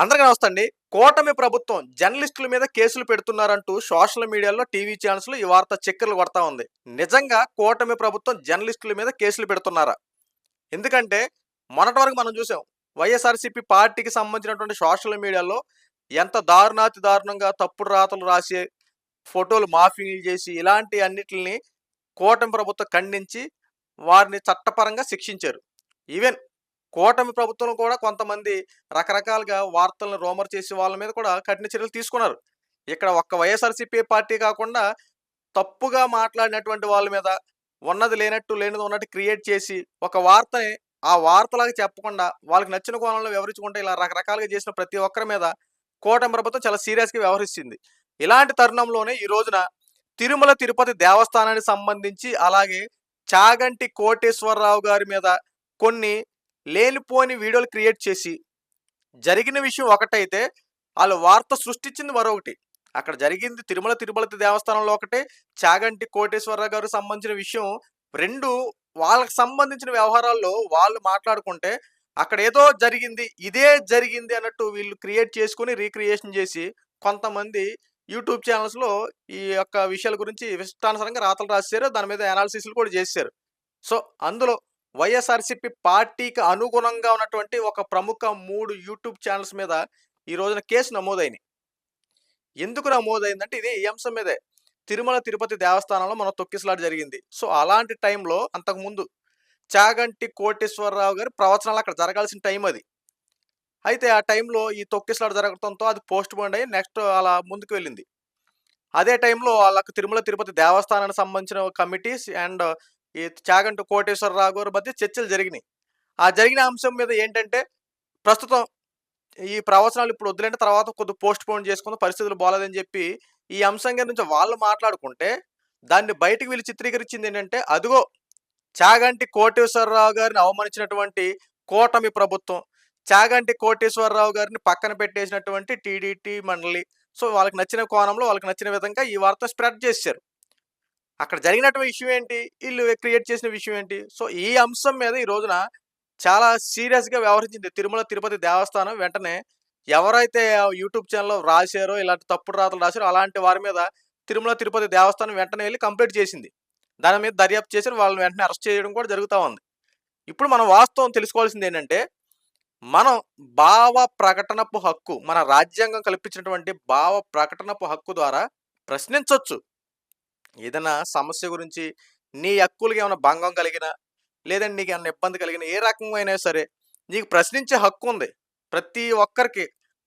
అందరికీ నమస్తే కూటమి ప్రభుత్వం జర్నలిస్టుల మీద కేసులు పెడుతున్నారంటూ సోషల్ మీడియాలో టీవీ ఛానల్స్లో ఈ వార్త చక్కర్లు కొడతా ఉంది. నిజంగా కూటమి ప్రభుత్వం జర్నలిస్టుల మీద కేసులు పెడుతున్నారా? ఎందుకంటే మొన్నటి వరకు మనం చూసాం వైఎస్ఆర్సీపీ పార్టీకి సంబంధించినటువంటి సోషల్ మీడియాలో ఎంత దారుణాతి దారుణంగా తప్పుడు రాతలు రాసి ఫోటోలు మాఫింగ్లు చేసి ఇలాంటి అన్నిటిని కూటమి ప్రభుత్వం ఖండించి వారిని చట్టపరంగా శిక్షించారు. ఈవెన్ కూటమి ప్రభుత్వం కూడా కొంతమంది రకరకాలుగా వార్తలను రోమర్ చేసి వాళ్ళ మీద కూడా కఠిన చర్యలు తీసుకున్నారు. ఇక్కడ ఒక్క వైఎస్ఆర్సీపీ పార్టీ కాకుండా తప్పుగా మాట్లాడినటువంటి వాళ్ళ మీద ఉన్నది లేనట్టు లేనిది ఉన్నట్టు క్రియేట్ చేసి ఒక వార్తని ఆ వార్తలాగా చెప్పకుండా వాళ్ళకి నచ్చిన కోణంలో వివరించుకుంటే ఇలా రకరకాలుగా చేసిన ప్రతి ఒక్కరి మీద కూటమి ప్రభుత్వం చాలా సీరియస్గా వ్యవహరిస్తుంది. ఇలాంటి తరుణంలోనే ఈ రోజున తిరుమల తిరుపతి దేవస్థానానికి సంబంధించి అలాగే చాగంటి కోటేశ్వరరావు గారి మీద కొన్ని లేనిపోని వీడియోలు క్రియేట్ చేసి జరిగిన విషయం ఒకటైతే వాళ్ళు వార్త సృష్టించింది మరొకటి. అక్కడ జరిగింది తిరుమల తిరుపతి దేవస్థానంలో ఒకటే చాగంటి కోటేశ్వరరావు గారికి సంబంధించిన విషయం. రెండు వాళ్ళకి సంబంధించిన వ్యవహారాల్లో వాళ్ళు మాట్లాడుకుంటే అక్కడ ఏదో జరిగింది ఇదే జరిగింది అన్నట్టు వీళ్ళు క్రియేట్ చేసుకుని రీక్రియేషన్ చేసి కొంతమంది యూట్యూబ్ ఛానల్స్లో ఈ యొక్క విషయాల గురించి ఇష్టానుసారంగా రాతలు రాశారు దాని మీద అనాలిసిస్లు కూడా చేశారు సో అందులో వైఎస్ఆర్సీపీ పార్టీకి అనుగుణంగా ఉన్నటువంటి ఒక ప్రముఖ మూడు యూట్యూబ్ ఛానల్స్ మీద ఈ రోజున కేసు నమోదైంది ఎందుకు నమోదైందంటే ఇది ఈ అంశం మీదే. తిరుమల తిరుపతి దేవస్థానంలో మన తొక్కిసలాట జరిగింది. సో అలాంటి టైంలో అంతకుముందు చాగంటి కోటేశ్వరరావు గారి ప్రవచనాలు అక్కడ జరగాల్సిన టైం అది. అయితే ఆ టైంలో ఈ తొక్కిసలాట జరగడంతో అది పోస్ట్ పోన్ అయ్యి నెక్స్ట్ అలా ముందుకు వెళ్ళింది. అదే టైంలో వాళ్ళకు తిరుమల తిరుపతి దేవస్థానానికి సంబంధించిన కమిటీస్ అండ్ ఈ చాగంటి కోటేశ్వరరావు గారి మధ్య చర్చలు జరిగినాయి. ఆ జరిగిన అంశం మీద ఏంటంటే ప్రస్తుతం ఈ ప్రవచనాలు ఇప్పుడు వద్దులంటే తర్వాత కొద్ది పోస్ట్ పోన్ చేసుకున్న పరిస్థితులు బాగాలేదని చెప్పి ఈ అంశం గురించి వాళ్ళు మాట్లాడుకుంటే దాన్ని బయటకు వీళ్ళు చిత్రీకరించింది ఏంటంటే అదిగో చాగంటి కోటేశ్వరరావు గారిని అవమానించినటువంటి కూటమి ప్రభుత్వం చాగంటి కోటేశ్వరరావు గారిని పక్కన పెట్టేసినటువంటి టీడీటీ మండలి. సో వాళ్ళకి నచ్చిన కోణంలో వాళ్ళకి నచ్చిన విధంగా ఈ వార్త స్ప్రెడ్ చేశారు. అక్కడ జరిగినటువంటి విషయం ఏంటి? వీళ్ళు క్రియేట్ చేసిన విషయం ఏంటి? సో ఈ అంశం మీద ఈ రోజున చాలా సీరియస్గా వ్యవహరించింది తిరుమల తిరుపతి దేవస్థానం. వెంటనే ఎవరైతే యూట్యూబ్ ఛానల్లో రాశారో ఇలాంటి తప్పుడు రాతలు రాశారో అలాంటి వారి మీద తిరుమల తిరుపతి దేవస్థానం వెంటనే వెళ్ళి కంప్లీట్ చేసింది. దాని మీద దర్యాప్తు చేసి వాళ్ళని వెంటనే అరెస్ట్ చేయడం కూడా జరుగుతూ ఉంది. ఇప్పుడు మనం వాస్తవం తెలుసుకోవాల్సింది ఏంటంటే మనం భావ ప్రకటనపు హక్కు మన రాజ్యాంగం కల్పించినటువంటి భావ ప్రకటనపు హక్కు ద్వారా ప్రశ్నించవచ్చు ఏదైనా సమస్య గురించి నీ హక్కులకి ఏమైనా భంగం కలిగినా లేదంటే నీకు ఏమైనా ఇబ్బంది కలిగిన ఏ రకమైనా సరే నీకు ప్రశ్నించే హక్కు ఉంది. ప్రతి ఒక్కరికి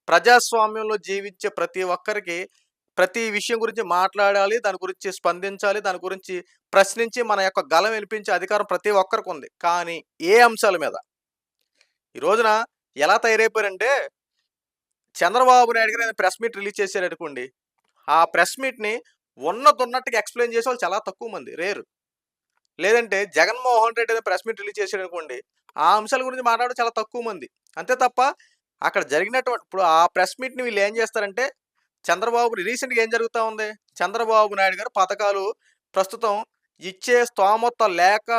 ప్రజాస్వామ్యంలో జీవించే ప్రతి ఒక్కరికి ప్రతి విషయం గురించి మాట్లాడాలి దాని గురించి స్పందించాలి దాని గురించి ప్రశ్నించి మన యొక్క గలం వినిపించే అధికారం ప్రతి ఒక్కరికి ఉంది. కానీ ఏ అంశాల మీద? ఈ రోజున ఎలా తయారైపోయారంటే చంద్రబాబు నాయుడు గారు ప్రెస్ మీట్ రిలీజ్ చేశారు అనుకోండి ఆ ప్రెస్ మీట్ని ఉన్నతున్నట్టుగా ఎక్స్ప్లెయిన్ చేసే వాళ్ళు చాలా తక్కువ మంది రేరు లేదంటే జగన్మోహన్ రెడ్డి ఏదో ప్రెస్ మీట్ రిలీజ్ చేశాడు అనుకోండి ఆ అంశాల గురించి మాట్లాడడం చాలా తక్కువ మంది. అంతే తప్ప అక్కడ జరిగినటువంటి ఇప్పుడు ఆ ప్రెస్ మీట్ని వీళ్ళు ఏం చేస్తారంటే చంద్రబాబు రీసెంట్గా ఏం జరుగుతూ ఉంది? చంద్రబాబు నాయుడు గారు పథకాలు ప్రస్తుతం ఇచ్చే స్తోమత లేక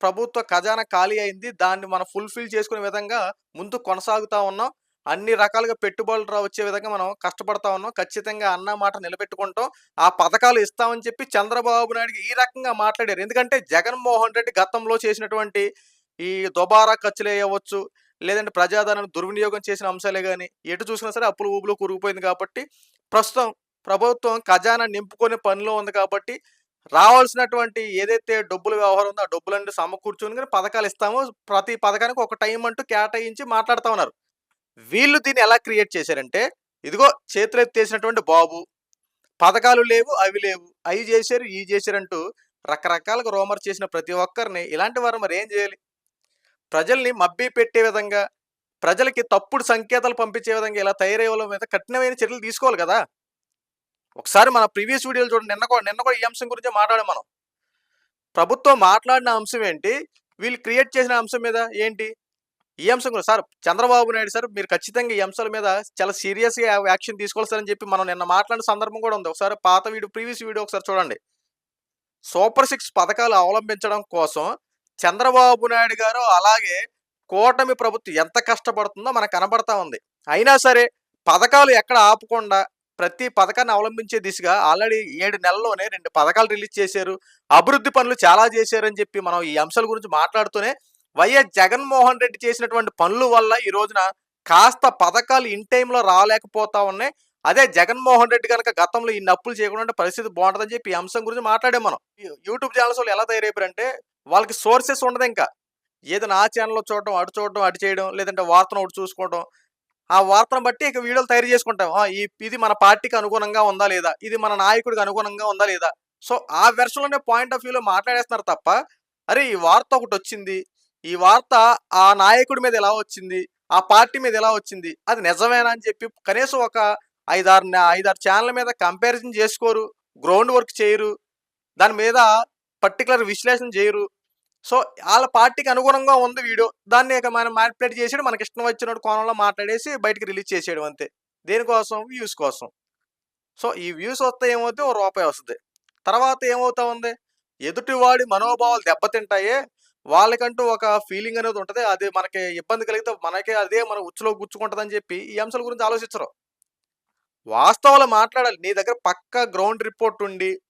ప్రభుత్వ ఖజానా ఖాళీ అయింది దాన్ని మనం ఫుల్ఫిల్ చేసుకునే విధంగా ముందు కొనసాగుతూ ఉన్నాం. అన్ని రకాలుగా పెట్టుబడులు రా వచ్చే విధంగా మనం కష్టపడతా ఉన్నాం. ఖచ్చితంగా అన్న మాట నిలబెట్టుకుంటాం. ఆ పథకాలు ఇస్తామని చెప్పి చంద్రబాబు నాయుడుకి ఈ రకంగా మాట్లాడారు. ఎందుకంటే జగన్మోహన్ రెడ్డి గతంలో చేసినటువంటి ఈ దుబారా ఖర్చులు అవ్వచ్చు లేదంటే ప్రజాధనాన్ని దుర్వినియోగం చేసిన అంశాలే కానీ ఎటు చూసినా సరే అప్పులు ఊపులు కూరుకుపోయింది కాబట్టి ప్రస్తుతం ప్రభుత్వం ఖజానా నింపుకునే పనిలో ఉంది కాబట్టి రావాల్సినటువంటి ఏదైతే డబ్బుల వ్యవహారం ఉందో ఆ డబ్బులన్నీ సమకూర్చుని కానీ పథకాలు ఇస్తామో. ప్రతి పథకానికి ఒక టైం అంటూ కేటాయించి మాట్లాడుతూ ఉన్నారు. వీళ్ళు దీన్ని ఎలా క్రియేట్ చేశారంటే ఇదిగో చేతులెత్తేసినటువంటి బాబు పథకాలు లేవు అవి లేవు అవి చేశారు ఇవి చేశారంటూ రకరకాలుగా రోమర్ చేసిన ప్రతి ఒక్కరిని ఇలాంటి వారు మరి ఏం చేయాలి? ప్రజల్ని మబ్బి పెట్టే విధంగా ప్రజలకి తప్పుడు సంకేతాలు పంపించే విధంగా ఇలా తయారయ్యే మీద కఠినమైన చర్యలు తీసుకోవాలి కదా. ఒకసారి మన ప్రీవియస్ వీడియోలు చూడండి నిన్న కూడా నిన్న కూడా ఈ అంశం గురించి మాట్లాడాం మనం. ప్రభుత్వం మాట్లాడిన అంశం ఏంటి? వీళ్ళు క్రియేట్ చేసిన అంశం మీద ఏంటి? ఈ అంశం కూడా. సార్ చంద్రబాబు నాయుడు సార్ మీరు ఖచ్చితంగా ఈ అంశాల మీద చాలా సీరియస్గా యాక్షన్ తీసుకోవాలి సార్ అని చెప్పి మనం నిన్న మాట్లాడిన సందర్భం కూడా ఉంది. ఒకసారి పాత వీడియో ప్రీవియస్ వీడియో ఒకసారి చూడండి. సూపర్ సిక్స్ పథకాలు అవలంబించడం కోసం చంద్రబాబు నాయుడు గారు అలాగే కూటమి ప్రభుత్వం ఎంత కష్టపడుతుందో మనకు కనబడతా ఉంది. అయినా సరే పథకాలు ఎక్కడ ఆపకుండా ప్రతి పథకాన్ని అవలంబించే దిశగా ఆల్రెడీ ఏడు నెలల్లోనే రెండు పథకాలు రిలీజ్ చేశారు. అభివృద్ధి పనులు చాలా చేశారని చెప్పి మనం ఈ అంశాల గురించి మాట్లాడుతూనే వైఎస్ జగన్మోహన్ రెడ్డి చేసినటువంటి పనుల వల్ల ఈ రోజున కాస్త పథకాలు ఇన్ టైంలో రాలేకపోతా ఉన్నాయి. అదే జగన్మోహన్ రెడ్డి కనుక గతంలో ఈ నప్పులు చేయకుండా పరిస్థితి బాగుంటుందని చెప్పి ఈ అంశం గురించి మాట్లాడాం మనం. యూట్యూబ్ ఛానల్స్ వాళ్ళు ఎలా తయారైపోయారంటే వాళ్ళకి సోర్సెస్ ఉండదు ఇంకా. ఏదైనా ఆ ఛానల్లో చూడటం అటు చూడటం అటు చేయడం లేదంటే వార్తను ఒకటి చూసుకోవడం ఆ వార్తను బట్టి ఇక వీడియోలు తయారు చేసుకుంటాం. ఈ ఇది మన పార్టీకి అనుగుణంగా ఉందా లేదా? ఇది మన నాయకుడికి అనుగుణంగా ఉందా లేదా? సో ఆ వెర్షన్లోనే పాయింట్ ఆఫ్ వ్యూలో మాట్లాడేస్తున్నారు తప్ప అరే ఈ వార్త ఒకటి వచ్చింది. ఈ వార్త ఆ నాయకుడి మీద ఎలా వచ్చింది? ఆ పార్టీ మీద ఎలా వచ్చింది? అది నిజమేనా అని చెప్పి కనీసం ఒక ఐదారు ఐదారు ఛానల్ మీద కంపారిజన్ చేసుకోరు గ్రౌండ్ వర్క్ చేయరు దాని మీద పర్టికులర్ విశ్లేషణ చేయరు. సో వాళ్ళ పార్టీకి అనుగుణంగా ఉంది వీడియో. దాన్ని ఇక మనం మ్యానిపులేట్ చేసాడు మనకి ఇష్టం వచ్చినట్టు కోణంలో మాట్లాడేసి బయటికి రిలీజ్ చేసేయడం అంతే. దేనికోసం? వ్యూస్ కోసం. సో ఈ వ్యూస్ వస్తే ఏమవుతుంది ఓ రూపాయి వస్తుంది. తర్వాత ఏమవుతా ఉంది? ఎదుటివాడి మనోభావాలు దెబ్బతింటాయే వాళ్ళకంటూ ఒక ఫీలింగ్ అనేది ఉంటుంది. అది మనకి ఇబ్బంది కలిగితే మనకే అదే మన ఉచ్చులో గుచ్చుకుంటుందని చెప్పి ఈ అంశాల గురించి ఆలోచించరు. వాస్తవాలు మాట్లాడాలి. నీ దగ్గర పక్క గ్రౌండ్ రిపోర్ట్ ఉండి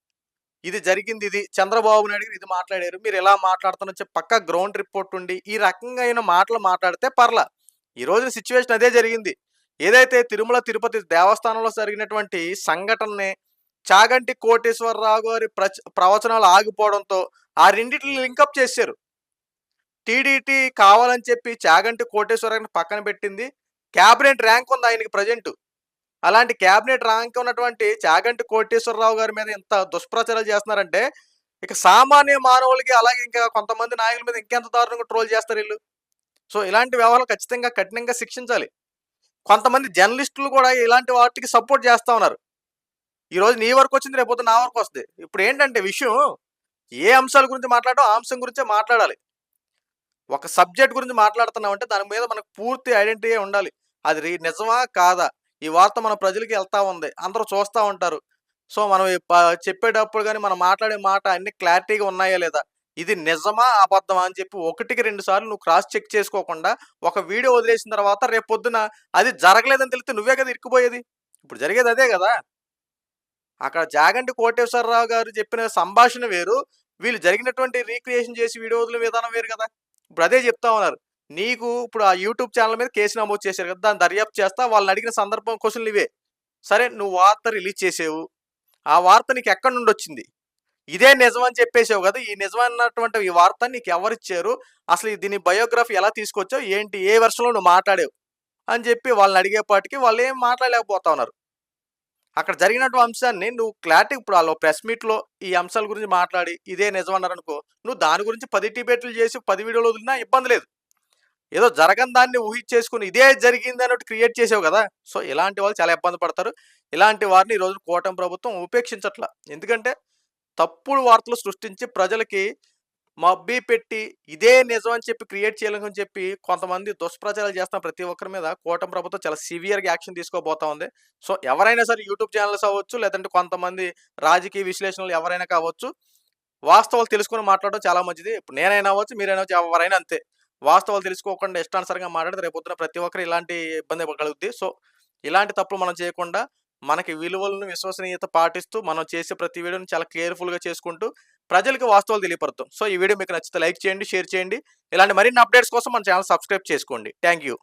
ఇది జరిగింది ఇది చంద్రబాబు నాయుడు ఇది మాట్లాడారు మీరు ఎలా మాట్లాడుతున్నారు చెప్పి పక్క గ్రౌండ్ రిపోర్ట్ ఉండి ఈ రకంగా అయిన మాటలు మాట్లాడితే పర్లా. ఈ రోజున సిచ్యువేషన్ అదే జరిగింది. ఏదైతే తిరుమల తిరుపతి దేవస్థానంలో జరిగినటువంటి సంఘటనని చాగంటి కోటేశ్వరరావు గారి ప్రచ- ప్రవచనాలు ఆగిపోవడంతో ఆ రెండింటిని లింకప్ చేశారు. టీడీటీ కావాలని చెప్పి చాగంటి కోటేశ్వరరావుని పక్కన పెట్టింది. క్యాబినెట్ ర్యాంక్ ఉంది ఆయనకి ప్రజెంట్. అలాంటి క్యాబినెట్ ర్యాంక్ ఉన్నటువంటి చాగంటి కోటేశ్వరరావు గారి మీద ఎంత దుష్ప్రచారాలు చేస్తున్నారంటే ఇక సామాన్య మానవులకి అలాగే ఇంకా కొంతమంది నాయకుల మీద ఇంకెంత దారుణంగా ట్రోల్ చేస్తారు వీళ్ళు? సో ఇలాంటి వ్యవహారాలు ఖచ్చితంగా కఠినంగా శిక్షించాలి. కొంతమంది జర్నలిస్టులు కూడా ఇలాంటి వాటికి సపోర్ట్ చేస్తూ ఉన్నారు. ఈరోజు నీ వరకు వచ్చింది రేపు నా వరకు వస్తుంది. ఇప్పుడు ఏంటంటే విషయం ఏ అంశాల గురించి మాట్లాడో ఆ అంశం గురించే మాట్లాడాలి. ఒక సబ్జెక్ట్ గురించి మాట్లాడుతున్నాం అంటే దాని మీద మనకు పూర్తి ఐడెంటిటీ ఉండాలి. అది నిజమా? కాదా? ఈ వార్త మన ప్రజలకి వెళ్తా ఉంది. అందరూ చూస్తూ ఉంటారు. సో మనం చెప్పేటప్పుడు కానీ మనం మాట్లాడే మాట అన్ని క్లారిటీగా ఉన్నాయా లేదా? ఇది నిజమా? అబద్ధమా? అని చెప్పి ఒకటికి రెండు సార్లు నువ్వు క్రాస్ చెక్ చేసుకోకుండా ఒక వీడియో వదిలేసిన తర్వాత రేపు పొద్దున అది జరగలేదని తెలిస్తే నువ్వే కదా ఇరుక్కుపోయేది? ఇప్పుడు జరిగేది అదే కదా? అక్కడ జాగంటి కోటేశ్వరరావు గారు చెప్పిన సంభాషణ వేరు. వీళ్ళు జరిగినటువంటి రీక్రియేషన్ చేసి వీడియో వదిలే విధానం వేరు కదా? ఇప్పుడు అదే చెప్తా ఉన్నారు. నీకు ఇప్పుడు ఆ యూట్యూబ్ ఛానల్ మీద కేసు నమోదు చేశారు కదా దాన్ని దర్యాప్తు చేస్తా వాళ్ళని అడిగిన సందర్భం క్వశ్చన్లు ఇవే. సరే నువ్వు వార్త రిలీజ్ చేసేవు. ఆ వార్త నీకు ఎక్కడి నుండి వచ్చింది? ఇదే నిజం అని చెప్పేసావు కదా ఈ నిజమైనటువంటి ఈ వార్త నీకు ఎవరిచ్చారు అసలు ఈ దీని బయోగ్రఫీ ఎలా తీసుకొచ్చావు? ఏంటి? ఏ వర్షంలో నువ్వు మాట్లాడావు? అని చెప్పి వాళ్ళని అడిగేపాటికి వాళ్ళు ఏం మాట్లాడలేకపోతా ఉన్నారు. అక్కడ జరిగినటువంటి అంశాన్ని నువ్వు క్లారిటీ ఇప్పుడు వాళ్ళు ప్రెస్ మీట్లో ఈ అంశాల గురించి మాట్లాడి ఇదే నిజమన్నారనుకో నువ్వు దాని గురించి పది డిబేట్లు చేసి పది వీడియోలు వదిలినా ఇబ్బంది లేదు. ఏదో జరగని దాన్ని ఊహించేసుకుని ఇదే జరిగింది అన్నట్టు క్రియేట్ చేసావు కదా! సో ఇలాంటి వాళ్ళు చాలా ఇబ్బంది పడతారు. ఇలాంటి వారిని ఈరోజు కూటమి ప్రభుత్వం ఉపేక్షించట్ల. ఎందుకంటే తప్పుడు వార్తలు సృష్టించి ప్రజలకి మబ్బి పెట్టి ఇదే నిజం అని చెప్పి క్రియేట్ చేయాలని చెప్పి కొంతమంది దుష్ప్రచారాలు చేస్తున్న ప్రతి ఒక్కరి మీద కూటమి ప్రభుత్వం చాలా సివియర్గా యాక్షన్ తీసుకోబోతా ఉంది. సో ఎవరైనా సరే యూట్యూబ్ ఛానల్స్ అవ్వచ్చు లేదంటే కొంతమంది రాజకీయ విశ్లేషణలు ఎవరైనా కావచ్చు వాస్తవాలు తెలుసుకొని మాట్లాడడం చాలా మంచిది. ఇప్పుడు నేనైనా అవ్వచ్చు మీరైనా అవ్వచ్చు ఎవరైనా అంతే. వాస్తవాలు తెలుసుకోకుండా ఇష్టానుసారంగా మాట్లాడితే రేపు పొద్దున ప్రతి ఒక్కరు ఇలాంటి ఇబ్బంది కలుగుద్ది సో ఇలాంటి తప్పులు మనం చేయకుండా మనకి విలువలను విశ్వసనీయత పాటిస్తూ మనం చేసే ప్రతి వీడియోని చాలా కేర్ఫుల్గా చేసుకుంటూ ప్రజలకు వాస్తవాలు తెలియపరుతాం సో ఈ వీడియో మీకు నచ్చితే లైక్ చేయండి షేర్ చేయండి. ఇలాంటి మరిన్ని అప్డేట్స్ కోసం మన ఛానల్ సబ్స్క్రైబ్ చేసుకోండి. Thank you